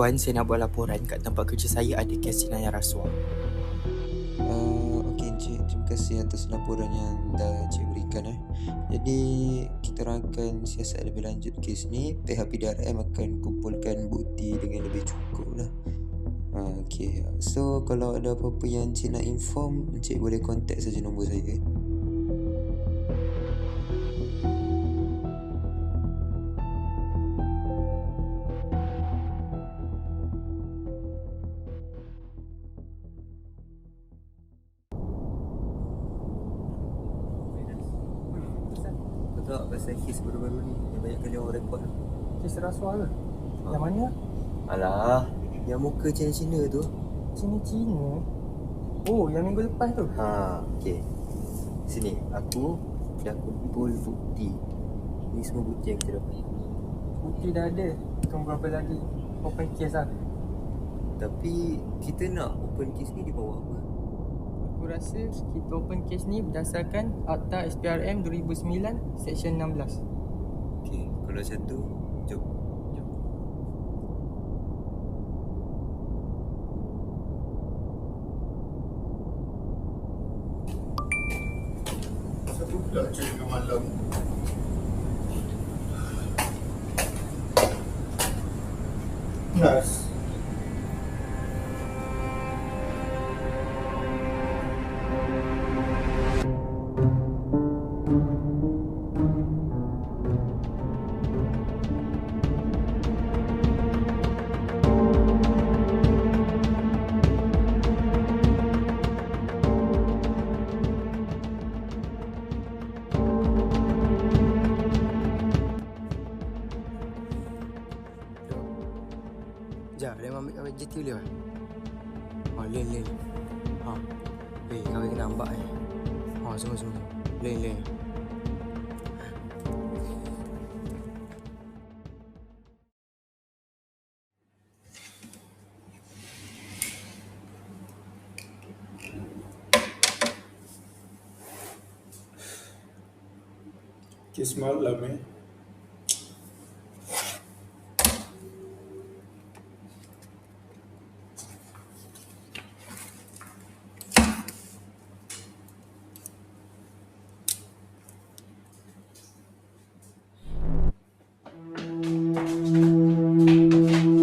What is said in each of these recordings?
Tuan, saya nak buat laporan kat tempat kerja saya ada kes jenayah rasuah. Uh, Okey Encik, terima kasih atas laporan yang dah Encik berikan eh. Jadi kita akan siasat lebih lanjut kes ni. Pihak PDRM akan kumpulkan bukti dengan lebih cukup lah. Uh, okay, so kalau ada apa-apa yang Encik nak inform, Encik boleh contact saja nombor saya. Kau tahu pasal kes baru-baru ni Yang banyak kali orang report tu Kes rasuah ke? Yang mana? Alah Yang muka Cina-Cina tu Cina-Cina? Oh, yang minggu lepas tu? Ha, okay Sini, aku dah kumpul bukti Ni semua bukti yang kita dapat Bukti dah ada. Tunggu apa lagi? Open case lah. Tapi kita nak open case ni di bawah apa? Aku rasa kita open case ni berdasarkan Akta SPRM 2009 Section 16. Okay, kalau macam tu Jom Jom. Satu pula tengah malam Nas Sekejap, dia ambil kawin JT boleh tak? Oh, lain, lain. Ha. Eh, kawin kena ambak eh. Ha, semua, semua. Lain, lain. Kes malam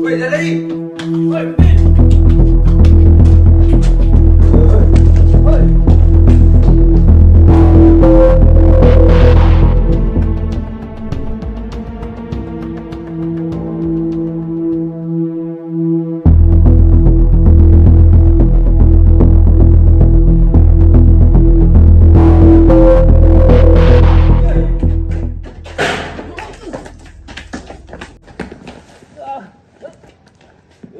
eh Woi, dah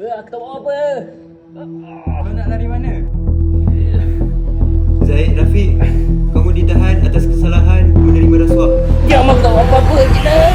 Kau nak lari mana? Zaid, Rafiq Kamu ditahan atas kesalahan menerima rasuah Dia mak tahu apa-apa lah.